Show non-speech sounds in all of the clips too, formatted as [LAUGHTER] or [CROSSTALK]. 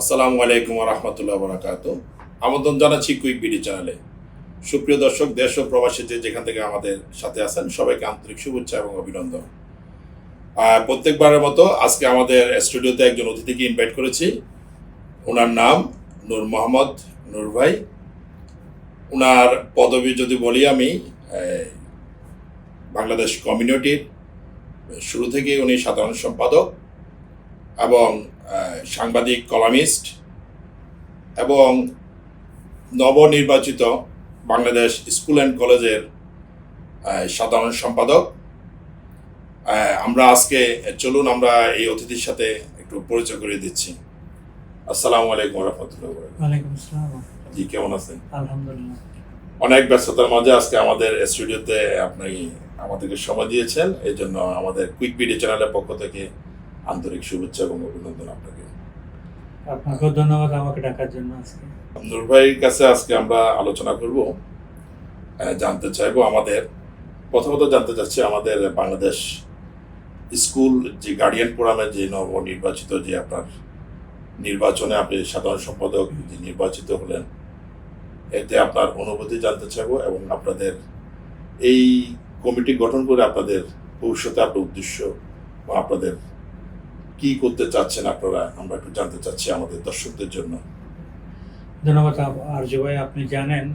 আসসালামু আলাইকুম রহমতুল্লাহ বরাকাত। আমন্ত্রণ জানাচ্ছি কুইক বিডি চ্যানেলে। সুপ্রিয় দর্শক, দেশ ও প্রবাসী যে যেখান থেকে আমাদের সাথে আছেন, সবাইকে আন্তরিক শুভেচ্ছা এবং অভিনন্দন। প্রত্যেকবারের মতো আজকে আমাদের স্টুডিওতে একজন অতিথিকে ইনভাইট করেছি। ওনার নাম নূর মোহাম্মদ নূর ভাই। ওনার পদবি যদি বলি আমি বাংলাদেশ কমিউনিটির শুরু থেকে উনি সাধারণ সম্পাদক এবং সাংবাদিক কলামিস্ট এবং নবনির্বাচিত বাংলাদেশ স্কুল অ্যান্ড কলেজের সাধারণ সম্পাদক। আমরা আজকে চলুন আমরা এই অতিথির সাথে একটু পরিচয় করে দিচ্ছি। আসসালামু আলাইকুম রহমতুল্লাহ জি কেমন আছেন? আলহামদুলিল্লাহ। অনেক ব্যস্ততার মাঝে আজকে আমাদের স্টুডিওতে আপনি আমাদেরকে সময় দিয়েছেন এই জন্য আমাদের কুইক ভিডিও চ্যানেলের পক্ষ থেকে আন্তরিক শুভেচ্ছা এবং অভিনন্দন আপনাকে। আপনাকেও ধন্যবাদ আমাকে ডাকার জন্য আজকে। নূর ভাইয়ের কাছে আজকে আমরা আলোচনা করব জানতে চাইব আমাদের প্রথমত জানতে চাচ্ছি আমাদের বাংলাদেশ স্কুল যে গার্ডিয়ান ফোরামের যে নবনির্বাচিত যে আপনার নির্বাচনে আপনি সাধারণ সম্পাদক যে নির্বাচিত হলেন এতে আপনার অনুভূতি জানতে চাইব এবং আপনাদের এই কমিটি গঠন করে আপনাদের ভবিষ্যতে আপনার উদ্দেশ্য বা আপনাদের কি করতে চাচ্ছেন আপনারা? আমরা একটু জানতে চাচ্ছি আমাদের দর্শকদের জন্য। ধন্যবাদ আর্য ভাই আপনি জানেন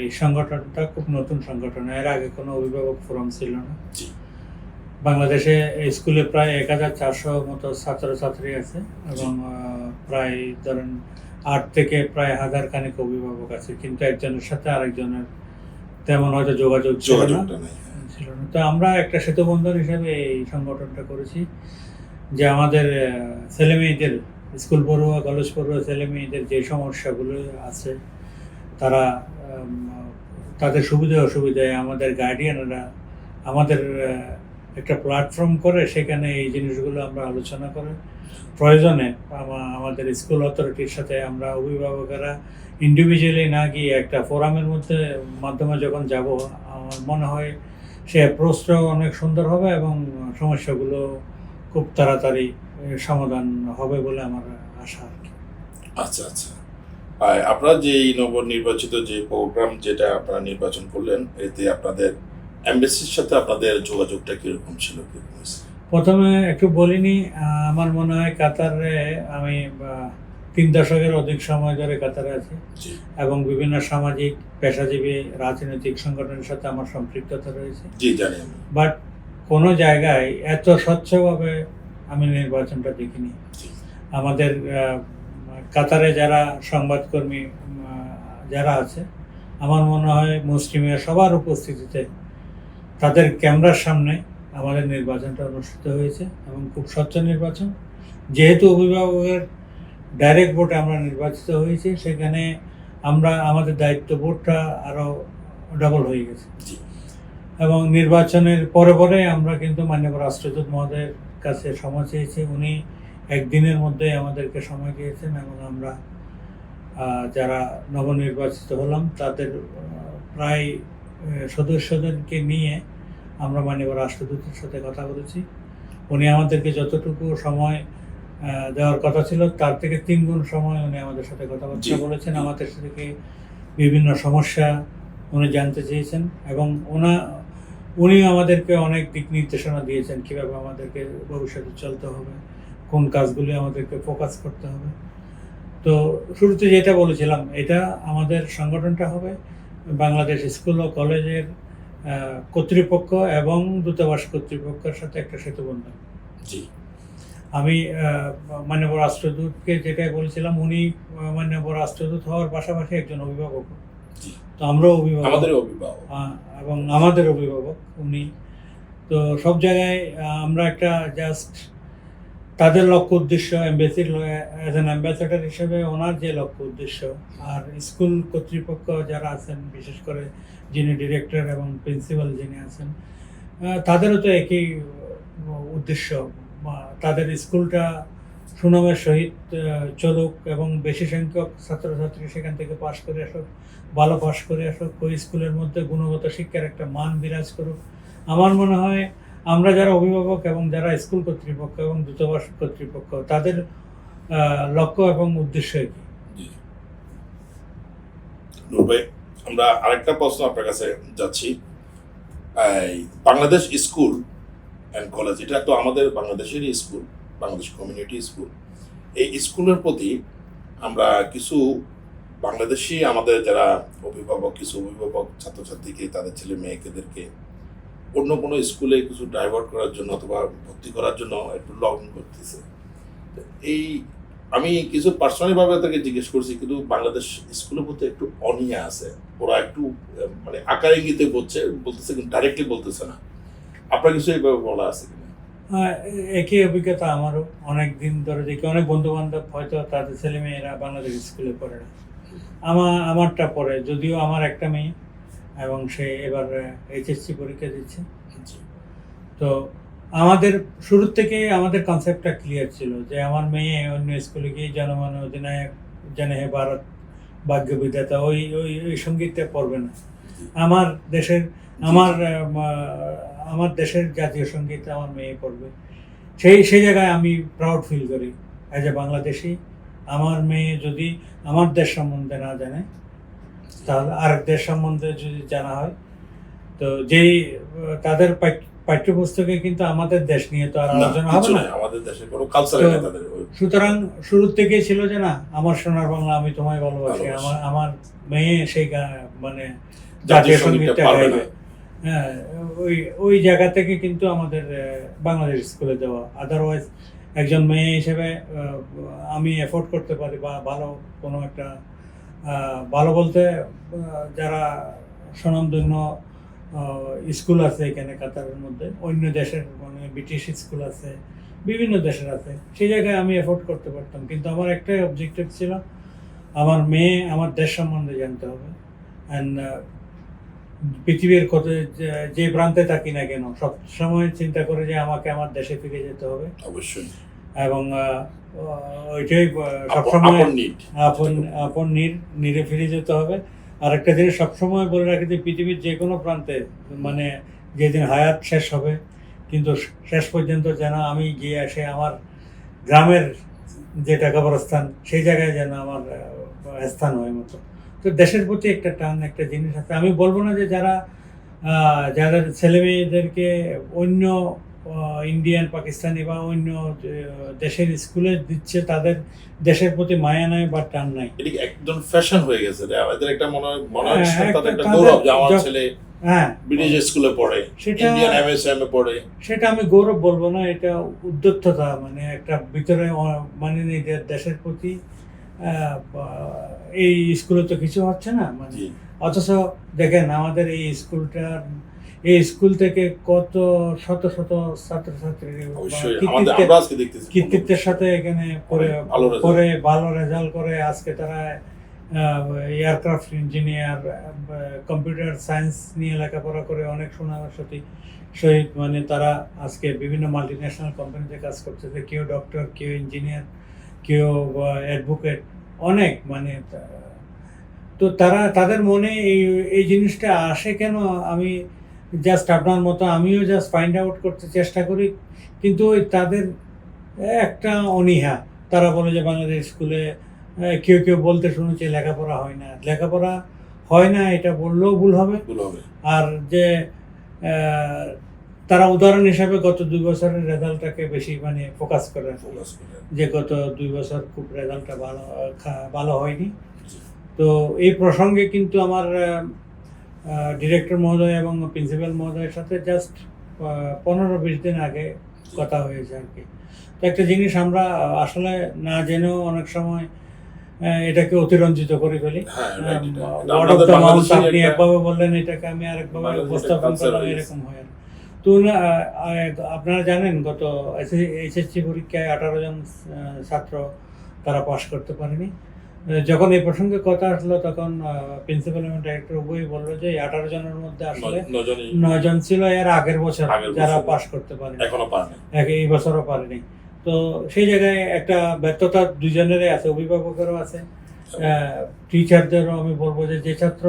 এই সংগঠনটা খুব নতুন সংগঠন। এর আগে কোনো অভিভাবক ফোরাম ছিল না। বাংলাদেশে স্কুলে প্রায় এক হাজার চারশো মতো ছাত্রছাত্রী আছে এবং প্রায় ধরেন আট থেকে প্রায় হাজার খানিক অভিভাবক আছে। কিন্তু একজনের সাথে আরেকজনের তেমন হয়তো যোগাযোগ ছিল না। হ্যাঁ। ছিল না। তো আমরা একটা সেতু বন্ধন হিসেবে এই সংগঠনটা করেছি। যে আমাদের আহ, ছেলেমেয়েদের স্কুল পড়ুয়া কলেজ পড়ুয়া ছেলেমেয়েদের যে সমস্যাগুলো আছে তারা তাদের সুবিধা অসুবিধায় আমাদের গার্ডিয়ানরা আমাদের একটা প্ল্যাটফর্ম করে সেখানে এই জিনিসগুলো আমরা আলোচনা করে। প্রয়োজনে আমাদের স্কুল অথরিটির সাথে আমরা অভিভাবকেরা ইন্ডিভিজুয়ালি না গিয়ে একটা ফোরামের মধ্যে মাধ্যমে যখন যাব আমার মনে হয় সে অ্যাপ্রোচটাও অনেক সুন্দর হবে এবং সমস্যাগুলো খুব তাড়াতাড়ি সমাধান হবে বলে আমার আশা আর কি। আচ্ছা আচ্ছা। আপনারা যে এই নবনির্বাচিত যে প্রোগ্রাম যেটা আপনারা নির্বাচন করলেন এতে আপনাদের এমবেসির সাথে আপনাদের যোগাযোগটা কীরকম ছিল কীরকম? প্রথমে একটু বলিনি আমার মনে হয় কাতারে আমি তিন দশকের অধিক সময় ধরে কাতারে আছি এবং বিভিন্ন সামাজিক পেশাজীবী রাজনৈতিক সংগঠনের সাথে আমার সম্পৃক্ততা রয়েছে। জি জানি আমি। বাট কোনো জায়গায় এত স্বচ্ছভাবে আমি নির্বাচনটা দেখিনি। আমাদের কাতারে যারা সংবাদকর্মী যারা আছে, আমার মনে হয় মুসলিমের সবার উপস্থিতিতে তাদের ক্যামেরার সামনে আমাদের নির্বাচনটা অনুষ্ঠিত হয়েছে এবং খুব স্বচ্ছ নির্বাচন। যেহেতু অভিভাবকের ডাইরেক্ট ভোটে আমরা নির্বাচিত হয়েছি, সেখানে আমরা, আমাদের দায়িত্ব ভোটটা আরও ডবল হয়ে গেছে। এবং নির্বাচনের পরে পরে আমরা কিন্তু মাননীয় রাষ্ট্রদূত মহোদয়ের কাছে সময় চেয়েছি উনি একদিনের মধ্যে আমাদেরকে সময় দিয়েছেন এবং আমরা যারা নবনির্বাচিত হলাম তাদের প্রায় সদস্যদেরকে নিয়ে আমরা মাননীয় রাষ্ট্রদূতের সাথে কথা বলেছি উনি আমাদেরকে যতটুকু সময় দেওয়ার কথা ছিল তার থেকে তিন গুণ সময় উনি আমাদের সাথে। কথাবার্তা বলেছেন আমাদের থেকে বিভিন্ন সমস্যা উনি জানতে চেয়েছেন এবং ওনা উনি আমাদেরকে অনেক দিক নির্দেশনা দিয়েছেন কীভাবে আমাদেরকে ভবিষ্যতে চলতে হবে কোন কাজগুলি আমাদেরকে ফোকাস করতে হবে। তো শুরুতে যেটা বলেছিলাম এটা আমাদের সংগঠনটা হবে বাংলাদেশ স্কুল ও কলেজের কর্তৃপক্ষ এবং দূতাবাস কর্তৃপক্ষের সাথে একটা সেতুবন্ধন। জি। আমি মাননীয় রাষ্ট্রদূতকে যেটাই বলছিলাম উনি মাননীয় রাষ্ট্রদূত হওয়ার পাশাপাশি একজন অভিভাবক। তো আমরাও অভিভাবক। আমাদের অভিভাবক। এবং আমাদের অভিভাবক উনি। তো সব জায়গায় আমরা একটা জাস্ট তাদের লক্ষ্য উদ্দেশ্য এম্বাসির অ্যাজ অ্যান অ্যাম্বাসেডার হিসেবে ওনার যে লক্ষ্য উদ্দেশ্য আর স্কুল কর্তৃপক্ষ যারা আছেন বিশেষ করে যিনি ডিরেক্টর এবং প্রিন্সিপাল যিনি আছেন তাদেরও তো একই উদ্দেশ্য বা তাদের স্কুলটা সুনামের সহিত চলুক এবং বেশি সংখ্যক ছাত্রছাত্রী সেখান থেকে পাশ করে আসুক, ভালো পাশ করে আসুক, ওই স্কুলের মধ্যে গুণগত শিক্ষার একটা মান বিরাজ করুক। আমার মনে হয় আমরা যারা অভিভাবক এবং যারা স্কুল কর্তৃপক্ষ এবং দূতাবাস কর্তৃপক্ষ, তাদের লক্ষ্য এবং উদ্দেশ্য কি? আমরা আরেকটা প্রশ্ন আপনার কাছে যাচ্ছি। বাংলাদেশ স্কুল অ্যান্ড কলেজ এটা তো আমাদের বাংলাদেশেরই স্কুল। Bangladesh community school. এই স্কুলের প্রতি আমরা কিছু বাংলাদেশি আমাদের যারা অভিভাবক, কিছু অভিভাবক ছাত্রছাত্রীকে, তাদের ছেলে মেয়েকেদেরকে অন্য কোনো স্কুলে কিছু ডাইভার্ট করার জন্য অথবা ভর্তি করার জন্য একটু লগ ইন করতেছে। এই আমি কিছু পার্সোনালিভাবে তাকে জিজ্ঞেস করছি, কিন্তু বাংলাদেশ স্কুলের প্রতি একটু অনিয়া আছে। ওরা একটু মানে আকার ইঙ্গিতে বলছে, বলতেছে, কিন্তু ডাইরেক্টলি বলতেছে না। আপনার কিছু এইভাবে বলা আছে একই অভিজ্ঞতা আমারও। অনেক দিন ধরে দেখি, অনেক বন্ধু বান্ধব হয়তো তাদের ছেলে মেয়েরা বাংলাদেশ স্কুলে পড়ে না। আমার, আমারটা পড়ে, যদিও আমার একটা মেয়ে এবং সে এবার এইচএসসি পরীক্ষা দিচ্ছে। তো আমাদের শুরুর থেকে আমাদের কনসেপ্টটা ক্লিয়ার ছিল যে আমার মেয়ে অন্য স্কুলে গিয়ে জনমন অধিনায়ক জনে হে ভারত ভাগ্য বিধাতা ওই ওই ওই সঙ্গীতটা পড়বে না। আমার দেশের, আমার আমার দেশের জাতীয় সংগীত আমার মেয়ে পড়বে সেই সেই জায়গায় আমি প্রাউড ফিল করি অ্যাজ এ বাংলাদেশি। আমার মেয়ে যদি আমার দেশ সম্বন্ধে না জানে তাহলে আরেক দেশ সম্বন্ধে যদি জানা হয় তো যেই তাদের পাঠ্যপুস্তকে কিন্তু আমাদের দেশ নিয়ে তো আর আলোচনা হবে না। আমাদের দেশের কোনো কালচার নেই তাদের। সুতরাং শুরুর থেকে ছিল যে না আমার সোনার বাংলা আমি তোমায় ভালোবাসি। আমার আমার মেয়ে সেই মানে জাতীয় সঙ্গীতটা গাইবে। হ্যাঁ ওই ওই জায়গা থেকে কিন্তু আমাদের বাংলাদেশ স্কুলে দেওয়া আদারওয়াইজ একজন মেয়ে হিসেবে আমি এফোর্ড করতে পারি বা ভালো কোনো একটা ভালো বলতে যারা স্বনামধন্য স্কুল আছে এখানে কাতারের মধ্যে, অন্য দেশের মানে ব্রিটিশ স্কুল আছে, বিভিন্ন দেশের আছে সেই জায়গায় আমি এফোর্ড করতে পারতাম। কিন্তু আমার একটাই অবজেক্টিভ ছিল, আমার মেয়ে, আমার দেশ সম্বন্ধে জানতে হবে। অ্যান্ড পৃথিবীর কত যে- প্রান্তে থাকি না কেন সব সময় চিন্তা করে যে আমাকে আমার দেশে ফিরে যেতে হবে। অবশ্যই। এবং ওইটাই সবসময় আপন আপন নির নিরে ফিরে যেতে হবে। আর একটা জিনিস সবসময় বলে রাখি যে পৃথিবীর যে কোনো প্রান্তে মানে যেদিন হায়াত শেষ হবে কিন্তু শেষ পর্যন্ত যেন আমি গিয়ে এসে আমার গ্রামের যে টাকা স্থান সেই জায়গায় যেন আমার স্থান হয় মতো। তো দেশের প্রতি একটা টান একটা জিনিস আছে। আমি বলব না যে যারা যাদের ছেলে মেয়েদেরকে অন্য ইন্ডিয়ান পাকিস্তানি বা অন্য দেশের স্কুলে দিচ্ছে তাদের দেশের প্রতি মায়া নাই বা টান নাই। একদম ফ্যাশন হয়ে গেছে আমাদের একটা মনে হয় মনে হয় হ্যাঁ, তাদের একটা গৌরব যে আমার ছেলে হ্যাঁ। ব্রিটিশ স্কুলে পড়ে সেটা ইন্ডিয়ান এমএসএম এ পড়ে। সেটা আমি গৌরব বলব না এটা উদ্যত্ততা মানে একটা ভিতরে মানে নিজের দেশের প্রতি এই স্কুলে তো কিছু হচ্ছে না মানে অথচ দেখেন আমাদের এই স্কুলটার এই স্কুল থেকে কত শত শত ছাত্রছাত্রী বা কৃতিত্বের- সাথে এখানে পরে ভালো ভালো রেজাল্ট করে আজকে তারা এয়ারক্রাফট ইঞ্জিনিয়ার কম্পিউটার সায়েন্স নিয়ে লেখাপড়া করে অনেক সুনামের সাথে সহিত মানে তারা আজকে বিভিন্ন মাল্টি ন্যাশনাল কোম্পানিতে কাজ করতেছে। কেউ ডক্টর কেউ ইঞ্জিনিয়ার কেউ অ্যাডভোকেট অনেক মানে তো তারা তাদের মনে এই এই জিনিসটা আসে কেন? আমি জাস্ট আপনার মতো আমিও জাস্ট ফাইন্ড আউট করতে চেষ্টা করি। কিন্তু ওই তাদের একটা অনীহা। তারা বলে যে বাংলাদেশ স্কুলে কেউ কেউ বলতে শুনেছি লেখাপড়া হয় না। লেখাপড়া হয় না এটা বললেও ভুল হবে। ভুল হবে। আর যে তারা উদাহরণ হিসাবে গত দুই বছরের রেজাল্টটাকে বেশি মানে ফোকাস করে। ফোকাস করে। যে গত দুই বছর খুব রেজাল্টটা ভালো ভালো হয়নি। তো এই প্রসঙ্গে কিন্তু আমার ডিরেক্টর মহোদয় এবং প্রিন্সিপাল মহোদয়ের সাথে জাস্ট পনেরো বিশ দিন আগে কথা হয়েছে আর কি। তো একটা জিনিস আমরা আসলে না জেনেও অনেক সময় এটাকে অতিরঞ্জিত করে ফেলি। হ্যাঁ right, এটা- এটা ওয়ার্ড অফ দ্য মাউথ আপনি একভাবে বললেন এটাকে আমি আরেকভাবে উপস্থাপন করলাম এরকম হয় আর কি। তো আপনারা জানেন গত এইচএসসি পরীক্ষায় আঠারো জন ছাত্র তারা পাশ করতে পারেনি। যখন এই প্রসঙ্গে কথা আসলো তখন প্রিন্সিপাল এবং ডাইরেক্টর উভয়ই বলল যে আঠারো জনের মধ্যে আসলে নয় জন ছিল এর আগের বছর যারা। পাশ করতে পারেনি। এখনও পারে না এক- এই বছরও পারেনি। তো সেই জায়গায় একটা ব্যর্থতা দুজনেরই আছে অভিভাবকেরও আছে। টিচারদেরও আমি বলব যে যে ছাত্র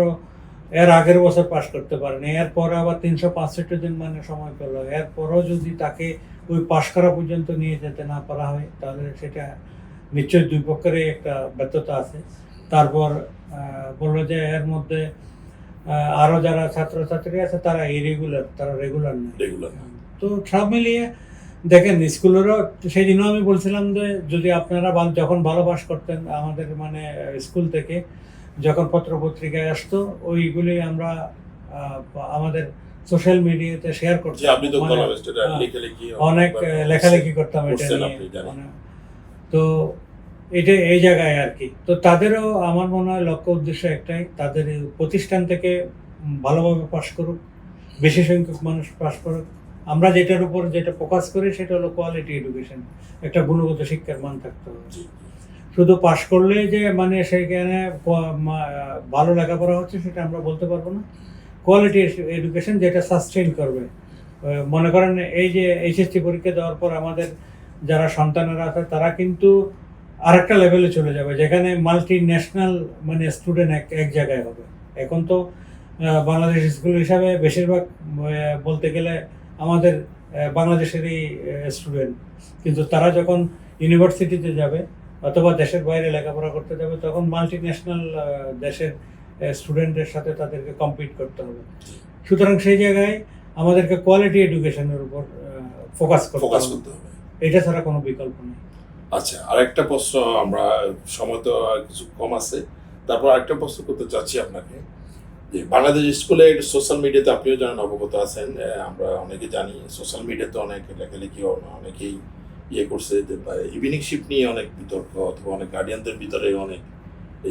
এর আগের বছর পাশ করতে পারেনি। এরপরে আবার তিনশো পাঁচষট্টি দিন মানে সময় পেল। এরপরও যদি তাকে ওই পাশ করা পর্যন্ত নিয়ে যেতে না পারা হয় তাহলে সেটা নিশ্চয়ই দুই পক্ষেরই একটা ব্যর্থতা আছে। তারপর বলল যে এর মধ্যে আরও যারা ছাত্রছাত্রী আছে তারা ইরেগুলার তারা রেগুলার নয়। রেগুলার তো সব মিলিয়ে দেখেন স্কুলেরও সেই দিনও আমি বলছিলাম যে যদি আপনারা যখন ভালো পাস করতেন আমাদের মানে স্কুল থেকে যখন পত্র পত্রিকায় আসতো ওইগুলি আমরা আমাদের সোশ্যাল মিডিয়াতে শেয়ার করতাম। আপনি তো মানে হ্যাঁ, অনেক লেখালেখি করতাম এটা নিয়ে। মানে, তো এটা এই জায়গায় আর কি। তো তাদেরও আমার মনে হয় লক্ষ্য উদ্দেশ্য একটাই তাদের প্রতিষ্ঠান থেকে ভালোভাবে পাশ করুক বেশি সংখ্যক মানুষ পাশ করুক। আমরা যেটার উপর যেটা ফোকাস করি সেটা হলো কোয়ালিটি এডুকেশন একটা গুণগত শিক্ষার মান থাকতে হবে। শুধু পাশ করলেই যে মানে সেখানে ভালো লেখাপড়া হচ্ছে সেটা আমরা বলতে পারব না। কোয়ালিটি এডুকেশন যেটা সাস্টেন করবে। মনে করেন এই যে এইচএসসি পরীক্ষা দেওয়ার পর আমাদের যারা সন্তানেরা আছে, তারা কিন্তু আরেকটা লেভেলে চলে যাবে, যেখানে মাল্টি ন্যাশনাল মানে স্টুডেন্ট এক এক জায়গায় হবে। এখন তো বাংলাদেশ স্কুল হিসাবে বেশিরভাগ বলতে গেলে আমাদের বাংলাদেশেরই স্টুডেন্ট কিন্তু তারা যখন ইউনিভার্সিটিতে যাবে অথবা দেশের বাইরে লেখাপড়া করতে যাবে তখন মাল্টি ন্যাশনাল দেশের স্টুডেন্টের সাথে তাদেরকে কম্পিট করতে হবে। সুতরাং সেই জায়গায় আমাদেরকে কোয়ালিটি এডুকেশনের উপর ফোকাস করতে ফোকাস হবে। করতে হবে। এটা ছাড়া কোনো বিকল্প নেই। আচ্ছা আরেকটা প্রশ্ন আমরা সময় তো কিছু কম আছে। তারপর আরেকটা প্রশ্ন করতে চাচ্ছি আপনাকে যে বাংলাদেশ স্কুলে সোশ্যাল মিডিয়াতে আপনিও জানেন অবগত আছেন আমরা অনেকে জানি সোশ্যাল মিডিয়াতে অনেক লেখালেখি অনেকেই ইয়ে করছে যে ইভিনিং শিফট নিয়ে অনেক বিতর্ক অথবা অনেক গার্ডিয়ানদের ভিতরে অনেক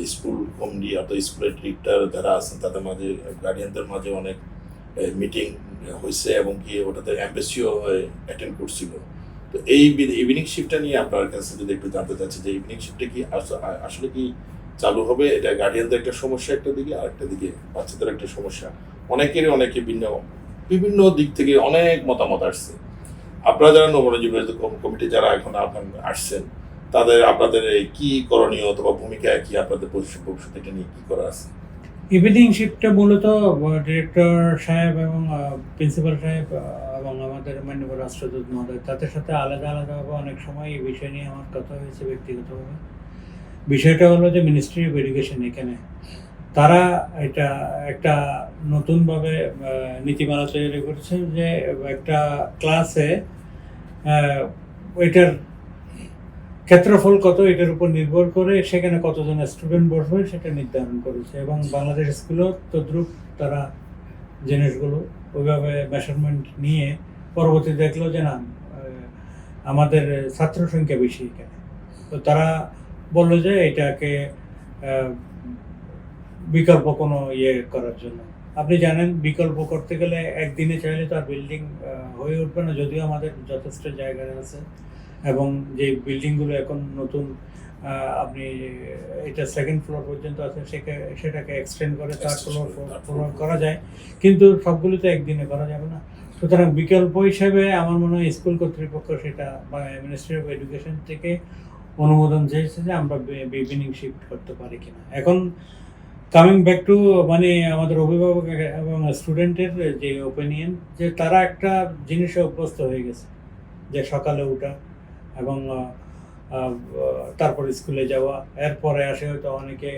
স্কুল কমিটি অথবা স্কুলের ডিরেক্টর যারা আছেন, তাদের মাঝে গার্ডিয়ানদের মাঝে অনেক মিটিং হয়েছে এবং কি ওটাতে অ্যাম্বাসিও অ্যাটেন্ড করছিল। তো এই ইভিনিং শিফটটা নিয়ে আপনার কাছে যদি একটু জানতে চাচ্ছি যে ইভিনিং শিফটটা কি আস- আসলে কি চালু হবে? এটা গার্ডিয়ানদের একটা সমস্যা একটা দিকে, আর একটা দিকে বাচ্চাদের একটা সমস্যা। অনেকেরই অনেকে ভিন্ন, বিভিন্ন দিক থেকে অনেক মতামত আসছে। আপনারা যারা নবনজীবন কমিটি যারা এখন আপনার আসছেন, তাদের আপনাদের কি করণীয় অথবা ভূমিকা কি? আপনাদের ভবিষ্যৎ এটা নিয়ে কি করা আছে? ইভিনিং শিফটটা মূলত ডিরেক্টর সাহেব এবং প্রিন্সিপাল সাহেব এবং আমাদের মান্যবর রাষ্ট্রদূত মহোদয়, তাদের সাথে আলাদা আলাদাভাবে অনেক সময় এই বিষয় নিয়ে আমার কথা হয়েছে ব্যক্তিগতভাবে। বিষয়টা হলো যে মিনিস্ট্রি অফ এডুকেশন এখানে তারা এটা একটা নতুনভাবে নীতিমালা তৈরি করেছে যে একটা ক্লাসে ওইটার ক্ষেত্রফল কত, এটার উপর নির্ভর করে সেখানে কতজন স্টুডেন্ট বসবে সেটা নির্ধারণ করেছে। এবং বাংলাদেশ স্কুলও তদ্রুপ তারা জিনিসগুলো ওইভাবে মেজারমেন্ট নিয়ে পরবর্তী দেখল যে না আমাদের ছাত্র সংখ্যা বেশি এখানে। তো তারা বলল যে এটাকে বিকল্প কোনো ইয়ে করার জন্য। আপনি জানেন বিকল্প করতে গেলে একদিনে চাইলে তো আর বিল্ডিং হয়ে উঠবে না যদিও আমাদের যথেষ্ট জায়গায় আছে। এবং যে বিল্ডিংগুলো এখন নতুন আপনি এটা সেকেন্ড ফ্লোর পর্যন্ত আছে সেটাকে এক্সটেন্ড করে থার্ড ফ্লোর ফ্লোর করা যায়। কিন্তু সবগুলো তো একদিনে করা যাবে না। সুতরাং বিকল্প হিসেবে আমার মনে হয় স্কুল কর্তৃপক্ষ সেটা বা মিনিস্ট্রি অফ এডুকেশন থেকে অনুমোদন চেয়েছে যে আমরা ইভিনিং শিফট করতে পারি কিনা। এখন কামিং ব্যাক টু মানে আমাদের অভিভাবক এবং স্টুডেন্টের যে ওপিনিয়ন যে তারা একটা জিনিসে অভ্যস্ত হয়ে গেছে। যে সকালে ওঠা এবং তারপর স্কুলে যাওয়া, এরপরে আসে হয়তো অনেকে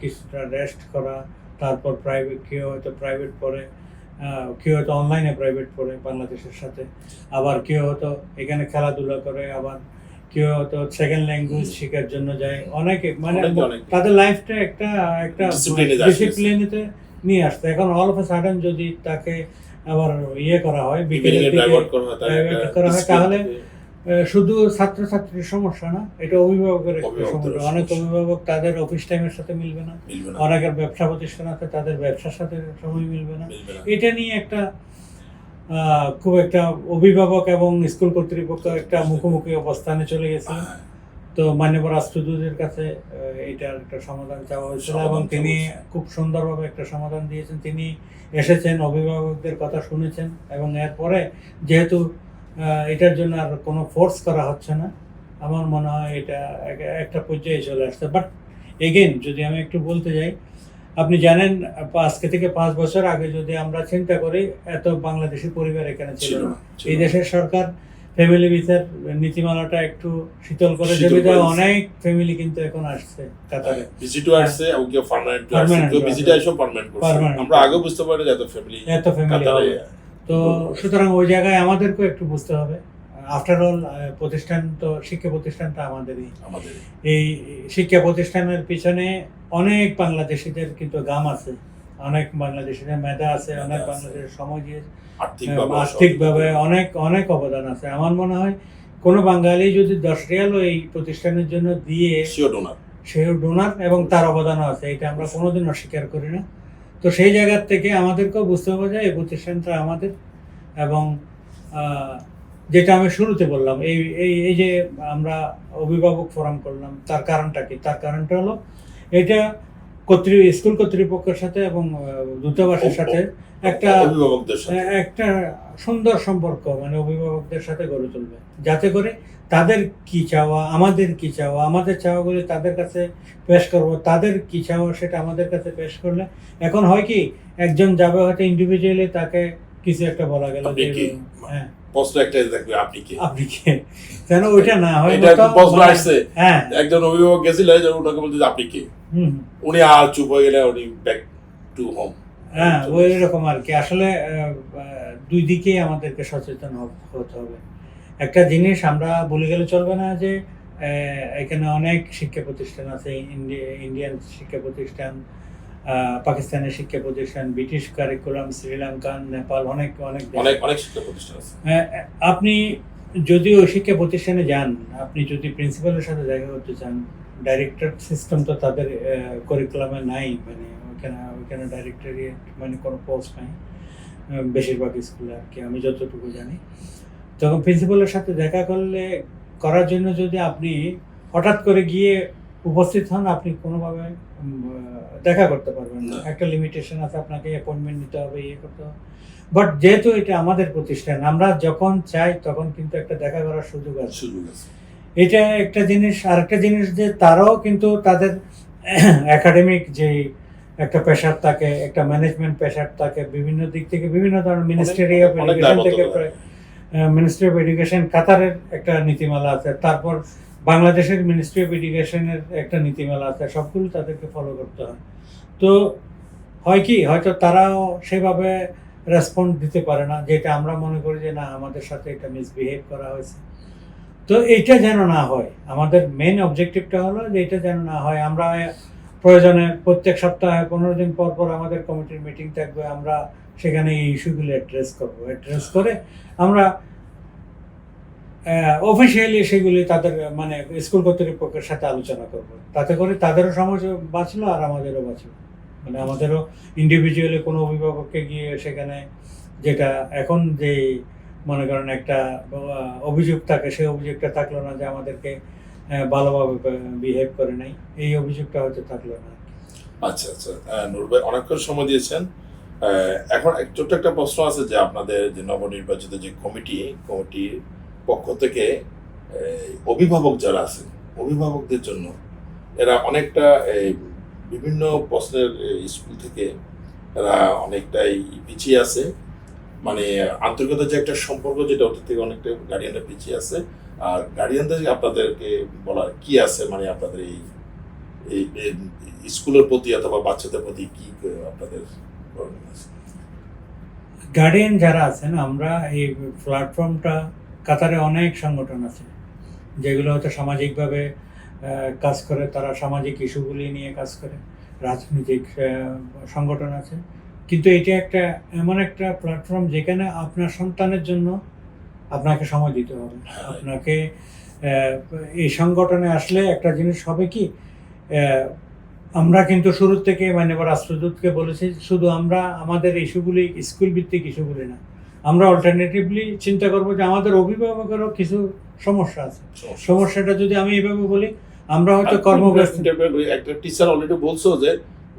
কিছুটা রেস্ট করা, তারপর প্রাইভেট কেউ হয়তো প্রাইভেট পড়ে কেউ হয়তো অনলাইনে প্রাইভেট পড়ে বাংলাদেশের সাথে, আবার কেউ হয়তো এখানে খেলাধুলা করে, আবার কেউ হয়তো সেকেন্ড ল্যাঙ্গুয়েজ শেখার জন্য যায়। অনেকে মানে। তাদের লাইফটা একটা একটা। ডিসিপ্লিনেতে নিয়ে আসতে এখন অল অফ এ সাডেন যদি তাকে আবার ইয়ে করা হয় ডাইভার্ট করা হয় তাহলে শুধু ছাত্রছাত্রীর সমস্যা না এটা অভিভাবকের একটা সমস্যা। অনেক অভিভাবক তাদের অফিস টাইমের সাথে মিলবে না। অনেকের ব্যবসা প্রতিষ্ঠান আছে তাদের ব্যবসার সাথে সময় মিলবে না। এটা নিয়ে একটা খুব একটা অভিভাবক এবং স্কুল কর্তৃপক্ষ একটা মুখোমুখি অবস্থানে চলে গেছে। তো মান্যবর রাষ্ট্রদূতের কাছে এটার একটা সমাধান চাওয়া হয়েছিল এবং তিনি খুব সুন্দরভাবে একটা সমাধান দিয়েছেন। তিনি এসেছেন অভিভাবকদের কথা শুনেছেন এবং এরপরে যেহেতু এটার জন্য আর কোনো ফোর্স করা হচ্ছে না আমার মনে হয় এটা একটা পর্যায়ে চলে আসছে। বাট এগেন যদি আমি একটু বলতে যাই আপনি জানেন আজকে থেকে পাঁচ বছর আগে যদি আমরা চিন্তা করি এত বাংলাদেশি পরিবার এখানে ছিল না এই দেশের সরকার ফ্যামিলি ভিসার নীতিমালাটা একটু শীতল করে দেবে। অনেক ফ্যামিলি কিন্তু এখন আসছে কাতারে। ভিজিটও আসছে এবং কেউ পার্মানেন্ট আসছে। কেউ আসছে। পার্মানেন্ট করছে। আমরা আগে বুঝতে পারি এত ফ্যামিলি এত ফ্যামিলি তো সুতরাং ওই জায়গায় আমাদেরকেও একটু বুঝতে হবে। আফটার অল প্রতিষ্ঠান তো শিক্ষা প্রতিষ্ঠানটা আমাদেরই। আমাদের এই শিক্ষা প্রতিষ্ঠানের পিছনে অনেক বাংলাদেশিদের কিন্তু গাম আছে অনেক বাংলাদেশিদের মেধা আছে অনেক বাংলাদেশের সমাজের আর্থিকভাবে আর্থিকভাবে অনেক অনেক অবদান আছে। আমার মনে হয় কোনো বাঙালি যদি দশ রিয়ালও এই প্রতিষ্ঠানের জন্য দিয়ে শিওর ডোনার সেও ডোনার এবং তার অবদানও আছে এটা আমরা কোনোদিন অস্বীকার করি না। তো সেই জায়গার থেকে আমাদেরকেও বুঝতে হবে যে এই প্রতিষ্ঠানটা আমাদের এবং যেটা আমি শুরুতে বললাম এই এই এই যে আমরা অভিভাবক ফোরাম করলাম তার কারণটা কি? তার কারণটা হলো এটা কর্তৃ স্কুল কর্তৃপক্ষের সাথে এবং দূতাবাসের সাথে একটা একটা সুন্দর সম্পর্ক মানে অভিভাবকদের সাথে গড়ে তুলবে। যাতে করে তাদের কি চাওয়া আমাদের কি চাওয়া আমাদের চাওয়াগুলি তাদের কাছে পেশ করব তাদের কি চাওয়া সেটা আমাদের কাছে পেশ করলে। এখন হয় কি একজন যাবে হয়তো ইন্ডিভিজুয়ালি তাকে কিছু একটা বলা গেল? হ্যাঁ। প্রশ্ন একটাই আপনি কি? আপনি কে? যেন ওইটা না হয় এটা প্রশ্ন মানে- আসছে। হ্যাঁ। একজন অভিভাবক গেছিল ওনাকে বলতে আপনি কি? উনি আর চুপ হয়ে গেলে উনি ব্যাক টু হোম হ্যাঁ ওই রকম আর কি। আসলে দুই দিকেই আমাদেরকে সচেতন হতে হবে। একটা জিনিস আমরা বলে গেলে চলবে না যে এখানে অনেক শিক্ষা প্রতিষ্ঠান আছে ইন্ডি- ইন্ডিয়ান শিক্ষা প্রতিষ্ঠান পাকিস্তানের শিক্ষা প্রতিষ্ঠান ব্রিটিশ কারিকুলাম শ্রীলঙ্কান নেপাল অনেক অনেক অনেক অনেক শিক্ষা প্রতিষ্ঠান আছে। হ্যাঁ, আপনি যদি ওই শিক্ষা প্রতিষ্ঠানে যান আপনি যদি প্রিন্সিপালের সাথে দেখা করতে চান ডাইরেক্টর সিস্টেম তো তাদের কারিকুলামে নাই মানে ওইখানে ওইখানে ডাইরেক্টরি মানে কোনো পোস্ট নাই। বেশিরভাগ স্কুলে আর কি আমি যতটুকু জানি। তখন প্রিন্সিপালের সাথে দেখা করলে করার জন্য যদি আপনি হঠাৎ করে গিয়ে উপস্থিত হন আপনি কোনোভাবে দেখা করতে পারবেন না। একটা লিমিটেশন আছে আপনাকে অ্যাপয়েন্টমেন্ট নিতে হবে ইয়ে করতে হবে। বাট যেহেতু এটা আমাদের প্রতিষ্ঠান আমরা যখন চাই তখন কিন্তু একটা দেখা করার সুযোগ আছে। সুযোগ আছে। এটা একটা জিনিস আরেকটা জিনিস যে তারাও কিন্তু তাদের [COUGHS] একাডেমিক যে একটা পেশার থাকে একটা ম্যানেজমেন্ট পেশার থাকে বিভিন্ন দিক থেকে বিভিন্ন ধরনের মিনিস্ট্রি অফ এডুকেশন থেকে মিনিস্ট্রি অফ এডুকেশন কাতারের একটা নীতিমালা আছে। তারপর বাংলাদেশের মিনিস্ট্রি অফ এডুকেশনের একটা নীতিমালা আছে, সবগুলো তাদেরকে ফলো করতে হয়। তো হয় কি, হয়তো তারাও সেভাবে রেসপন্ড দিতে পারে না, যেটা আমরা মনে করি যে না, আমাদের সাথে এটা মিসবিহেভ করা হয়েছে। তো এইটা যেন না হয়, আমাদের মেন অবজেক্টিভটা হলো যে এটা যেন না হয়। আমরা প্রয়োজনে প্রত্যেক সপ্তাহে পনেরো দিন পর পর আমাদের কমিটির মিটিং থাকবে, আমরা সেখানে এই ইস্যুগুলো অ্যাড্রেস করব। অ্যাড্রেস করে আমরা অফিসিয়ালি সেগুলি তাদের মানে স্কুল কর্তৃপক্ষের সাথে আলোচনা করব। তাতে করে তাদেরও সমাজ বাঁচলো আর আমাদেরও বাঁচলো। মানে আমাদেরও ইন্ডিভিজুয়ালি কোনো অভিভাবককে গিয়ে সেখানে যেটা এখন যে, মনে করেন একটা অভিযোগ থাকে, সেই অভিযোগটা থাকল না যে আমাদেরকে ভালোভাবে বিহেভ করে নাই। এই অভিযোগটা হয়তো থাকল না। আচ্ছা আচ্ছা। নূর ভাই অনেকক্ষণ সময় দিয়েছেন। এখন ছোট্ট একটা প্রশ্ন আছে যে আপনাদের যে নবনির্বাচিত যে কমিটি, কমিটির পক্ষ থেকে অভিভাবক যারা আছেন, অভিভাবকদের জন্য এরা অনেকটা বিভিন্ন প্রশ্নের স্কুল থেকে এরা অনেকটাই পিছিয়ে আছে। মানে আন্তরিকতার যে একটা সম্পর্ক, যেটা ওদের থেকে অনেকটা গার্ডিয়ানরা পিছিয়ে আছে। আর গার্ডিয়ানদের আপনাদেরকে বলার কি আছে? মানে আপনাদের এই স্কুলের প্রতি অথবা বাচ্চাদের প্রতি কি আপনাদের? গার্ডিয়ান যারা আছেন, আমরা এই প্ল্যাটফর্মটা কাতারে অনেক সংগঠন আছে, যেগুলো হয়তো সামাজিকভাবে কাজ করে, তারা সামাজিক ইস্যুগুলি নিয়ে কাজ করে, রাজনৈতিক সংগঠন আছে। কিন্তু এটা একটা এমন একটা প্ল্যাটফর্ম যেখানে আপনার সন্তানের জন্য আপনাকে সময় দিতে হবে। আপনাকে এই সংগঠনে আসলে একটা জিনিস হবে কি আমরা কিন্তু শুরু থেকে মানে রাষ্ট্রদূতকে বলেছি, শুধু আমরা, আমাদের ইস্যুগুলি স্কুল ভিত্তিক ইস্যুগুলি না আমরা অল্টারনেটিভলি চিন্তা করব যে আমাদের অভিভাবকেরও কিছু সমস্যা আছে। সমস্যাটা যদি আমি এইভাবে বলি আমরা হয়তো কর্মব্যস্ত। একটা টিচার অলরেডি বলছো যে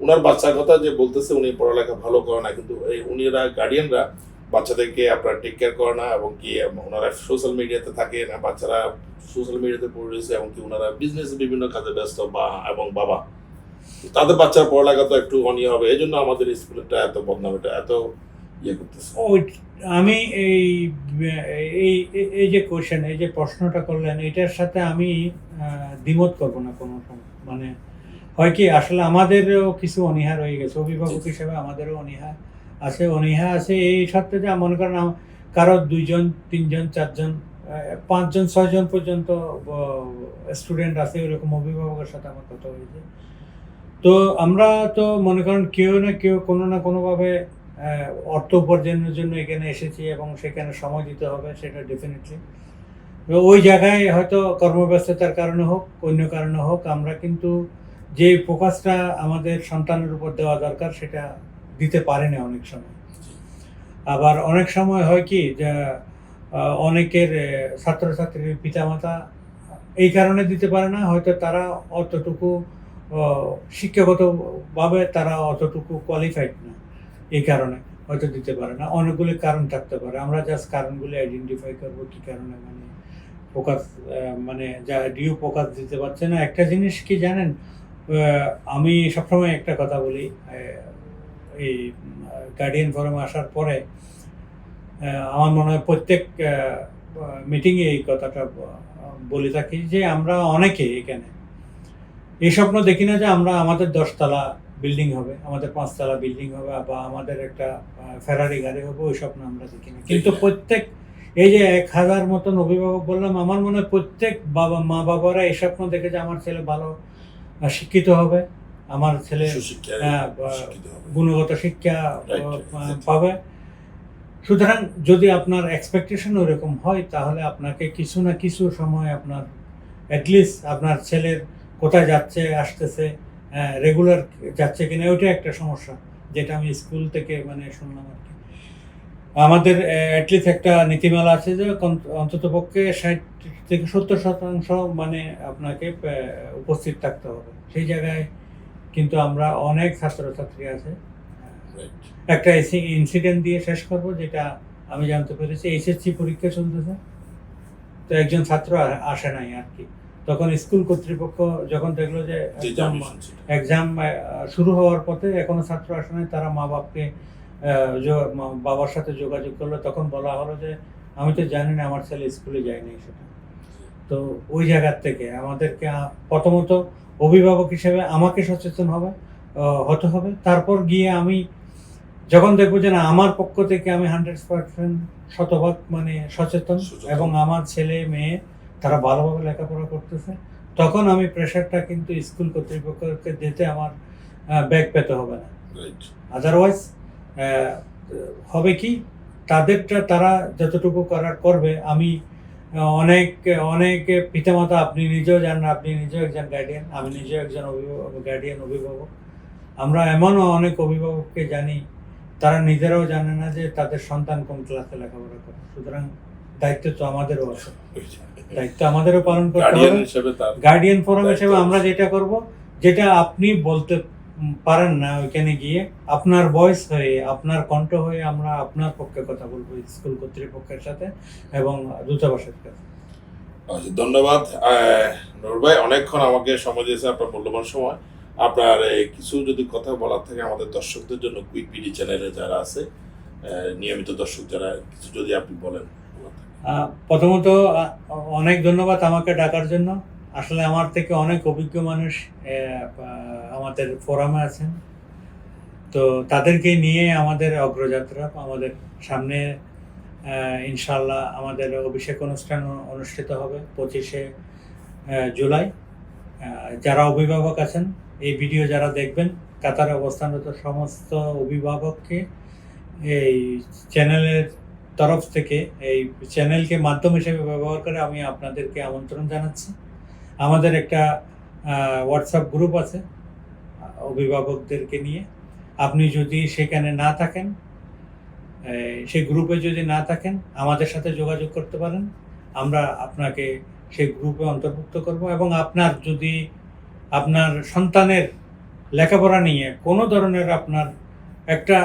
ওনার বাচ্চার কথা যে বলতেছে উনি পড়ালেখা ভালো করে না কিন্তু এই উনিরা গার্ডিয়ানরা বাচ্চাদেরকে আপনার টেক কেয়ার করে না এবং কি ওনারা সোশ্যাল মিডিয়াতে থাকে না বাচ্চারা সোশ্যাল মিডিয়াতে পড়ে রয়েছে এবং কি ওনারা বিজনেস বিভিন্ন কাজে ব্যস্ত বা এবং বাবা। তাদের বাচ্চার পড়ালেখা তো একটু অনিয় হবে এই জন্য আমাদের স্কুলটা এত বদনাম এটা এত ইয়ে করতেছে। আমি এই এই, এই- যে কোশ্চেন এই যে প্রশ্নটা করলেন, এটার সাথে আমি দ্বিমত করব না কোনো মানে হয় কি, আসলে আমাদেরও কিছু অনীহা রয়ে গেছে। অভিভাবক হিসেবে আমাদেরও অনীহা আছে। অনীহা আছে এই সত্ত্বে যে মনে করেন কারও দুইজন, তিনজন, চারজন পাঁচজন, ছয়জন পর্যন্ত স্টুডেন্ট আছে, ওরকম অভিভাবকের সাথে আমার কথা হয়েছে। তো আমরা তো মনে করেন কেউ না কেউ কোনো না কোনোভাবে অর্থ উপার্জনের জন্য এখানে এসেছি এবং সেখানে সময় দিতে হবে, সেটা ডেফিনেটলি ওই জায়গায় হয়তো কর্মব্যস্ততার কারণে হোক, অন্য কারণে হোক, আমরা কিন্তু যে ফোকাসটা আমাদের সন্তানের উপর দেওয়া দরকার, সেটা দিতে পারি না অনেক সময়। আবার অনেক সময় হয় কি যে অনেকের ছাত্রছাত্রীর পিতামাতা এই কারণে দিতে পারে না, হয়তো তারা অতটুকু শিক্ষাগতভাবে তারা অতটুকু কোয়ালিফাইড না। এই কারণে হয়তো দিতে পারে না। অনেকগুলি কারণ থাকতে পারে। আমরা জাস্ট কারণগুলি আইডেন্টিফাই করব কি কারণে মানে ফোকাস মানে যা ডিউ ফোকাস দিতে পারছে না। একটা জিনিস কি জানেন? আমি সবসময় একটা কথা বলি এই গার্ডিয়ান ফোরামে আসার পরে আমার মনে হয় প্রত্যেক মিটিংয়ে এই কথাটা বলে থাকি যে আমরা অনেকে এখানে, এই স্বপ্ন দেখি না যে আমরা আমাদের দশতলা বিল্ডিং হবে আমাদের পাঁচতলা বিল্ডিং হবে বা আমাদের একটা ফেরারি গাড়ি হবে ওই স্বপ্ন আমরা দেখি না কিন্তু প্রত্যেক এই যে এক হাজার মতন অভিভাবক বললাম আমার মনে হয় প্রত্যেক বাবা মা বাবারা এই স্বপ্ন দেখে যে আমার ছেলে ভালো শিক্ষিত হবে আমার ছেলে। গুণগত শিক্ষা. পাবে সুতরাং যদি আপনার এক্সপেকটেশন ওরকম হয় তাহলে আপনাকে কিছু না কিছু সময় আপনার অ্যাটলিস্ট আপনার ছেলের কোথায় যাচ্ছে আসতেছে রেগুলার যাচ্ছে কিনা ওইটা একটা সমস্যা যেটা আমি স্কুল থেকে মানে শুনলাম আর কি। আমাদের অ্যাটলিস্ট একটা নীতিমালা আছে যে অন্তত পক্ষে ষাট থেকে সত্তর শতাংশ মানে আপনাকে উপস্থিত থাকতে হবে। সেই জায়গায় কিন্তু আমরা অনেক ছাত্রছাত্রী আছে. একটা ইনসিডেন্ট দিয়ে শেষ করব যেটা আমি জানতে পেরেছি এইচএসসি পরীক্ষা চলতেছে। তো একজন ছাত্র আসে নাই আর কি। তখন স্কুল কর্তৃপক্ষ যখন দেখল যে। এক্সাম শুরু হওয়ার পথে এখনও ছাত্র আসে নাই তারা মা বাপকে বাবার সাথে যোগাযোগ করল তখন বলা হলো যে আমি তো জানি না আমার ছেলে স্কুলে যায়নি সেটা তো ওই জায়গার থেকে আমাদেরকে প্রথমত অভিভাবক হিসেবে আমাকে সচেতন হবে হতে হবে তারপর গিয়ে আমি যখন দেখব যে না আমার পক্ষ থেকে আমি হান্ড্রেড পার্সেন্ট শতভাগ মানে সচেতন। এবং আমার ছেলে মেয়ে তারা ভালোভাবে লেখাপড়া করতেছে। তখন আমি প্রেশারটা কিন্তু স্কুল কর্তৃপক্ষকে দিতে আমার ব্যাগ পেতে হবে না. আদারওয়াইজ হবে কি তাদেরটা তারা যতটুকু করার করবে আমি অনেক অনেক পিতামাতা আপনি নিজেও জানেন আপনি নিজেও একজন গার্ডিয়ান আমি নিজেও একজন অভিভাবক গার্ডিয়ান অভিভাবক। আমরা এমনও অনেক অভিভাবককে জানি তারা নিজেরাও জানে না যে তাদের সন্তান কোন ক্লাসে লেখাপড়া করে। সুতরাং দায়িত্ব তো আমাদেরও আছে। দায়িত্ব আমাদেরও পালন করতে হবে। গার্ডিয়ান ফোরাম হিসেবে আমরা যেটা করব যেটা আপনি বলতে পারেন না ওইখানে গিয়ে আপনার ভয়েস হয়ে আপনার কণ্ঠ হয়ে আমরা আপনার পক্ষে কথা বলব স্কুল কর্তৃপক্ষের সাথে এবং দূতাবাসের কাছে। আচ্ছা, ধন্যবাদ। নূর ভাই অনেকক্ষণ আমাকে সময় দিয়েছে আপনার মূল্যবান সময়। আপনার কিছু যদি কথা বলার থাকে আমাদের দর্শকদের জন্য কুইক চ্যানেলে যারা আছে নিয়মিত দর্শক যারা কিছু যদি আপনি বলেন। প্রথমত অনেক ধন্যবাদ আমাকে ডাকার জন্য। আসলে আমার থেকে অনেক অভিজ্ঞ মানুষ আমাদের ফোরামে আছেন। তো তাদেরকে নিয়ে আমাদের অগ্রযাত্রা, আমাদের সামনে ইনশাল্লাহ আমাদের অভিষেক অনুষ্ঠান অনুষ্ঠিত হবে পঁচিশে জুলাই। যারা অভিভাবক আছেন, এই ভিডিও যারা দেখবেন, কাতারে অবস্থানরত সমস্ত অভিভাবককে এই চ্যানেলের তরফ থেকে এই চ্যানেলকে মাধ্যম হিসেবে ব্যবহার করে আমি আপনাদেরকে আমন্ত্রণ জানাচ্ছি। আমাদের একটা হোয়াটসঅ্যাপ গ্রুপ আছে, অভিভাবকদেরকে নিয়ে। আপনি যদি সেখানে না থাকেন সেই গ্রুপে যদি না থাকেন, আমাদের সাথে যোগাযোগ করতে পারেন। আমরা আপনাকে সেই গ্রুপে অন্তর্ভুক্ত করব এবং আপনার যদি আপনার সন্তানের লেখাপড়া নিয়ে কোনো ধরনের আপনার একটা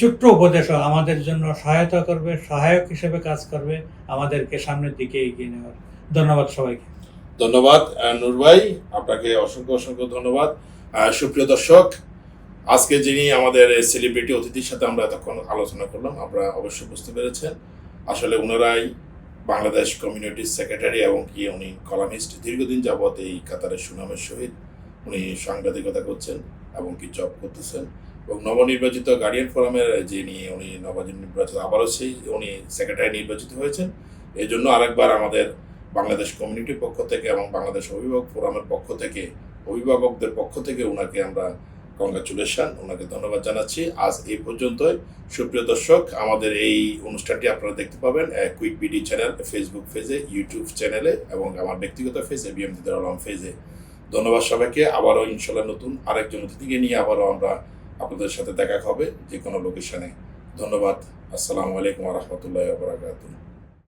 ছোট্ট উপদেশও আমাদের জন্য সহায়তা করবে, সহায়ক হিসেবে কাজ করবে, আমাদেরকে সামনের দিকে এগিয়ে নেওয়ার। ধন্যবাদ সবাইকে। ধন্যবাদ নূর ভাই। আপনাকে অসংখ্য অসংখ্য ধন্যবাদ। সুপ্রিয় দর্শক, আজকে যিনি আমাদের সেলিব্রিটি অতিথির সাথে আমরা এতক্ষণ আলোচনা করলাম আমরা অবশ্যই বুঝতে পেরেছেন। আসলে ওনারাই বাংলাদেশ কমিউনিটি সেক্রেটারি এবং কি উনি কলামিস্ট দীর্ঘদিন যাবৎ এই কাতারের সুনামের সহিত উনি সাংবাদিকতা করছেন এবং কি জব করতেছেন। এবং নবনির্বাচিত গার্ডিয়ান ফোরামের যিনি, উনি নবনির্বাচিত, আবারও সেই, উনি সেক্রেটারি নির্বাচিত হয়েছেন। এই জন্য আরেকবার আমাদের বাংলাদেশ কমিউনিটির পক্ষ থেকে এবং বাংলাদেশ অভিভাবক ফোরামের পক্ষ থেকে, অভিভাবকদের পক্ষ থেকে ওনাকে আমরা কংগ্রাচুলেশন ওনাকে ধন্যবাদ জানাচ্ছি। আজ এই পর্যন্তই। সুপ্রিয় দর্শক, আমাদের এই অনুষ্ঠানটি আপনারা দেখতে পাবেন কুইক বিডি চ্যানেল ফেসবুক পেজে ইউটিউব চ্যানেলে এবং আমার ব্যক্তিগত পেজে বিএম দিদার আলম ফেজে ধন্যবাদ সবাইকে। আবারও ইনশাল্লাহ নতুন আরেকজন অতিথিকে নিয়ে আবারও আমরা আপনাদের সাথে দেখা হবে যে কোনো লোকেশনে ধন্যবাদ। আসসালামু আলাইকুম রহমতুল্লাহ বারাকাতুহ।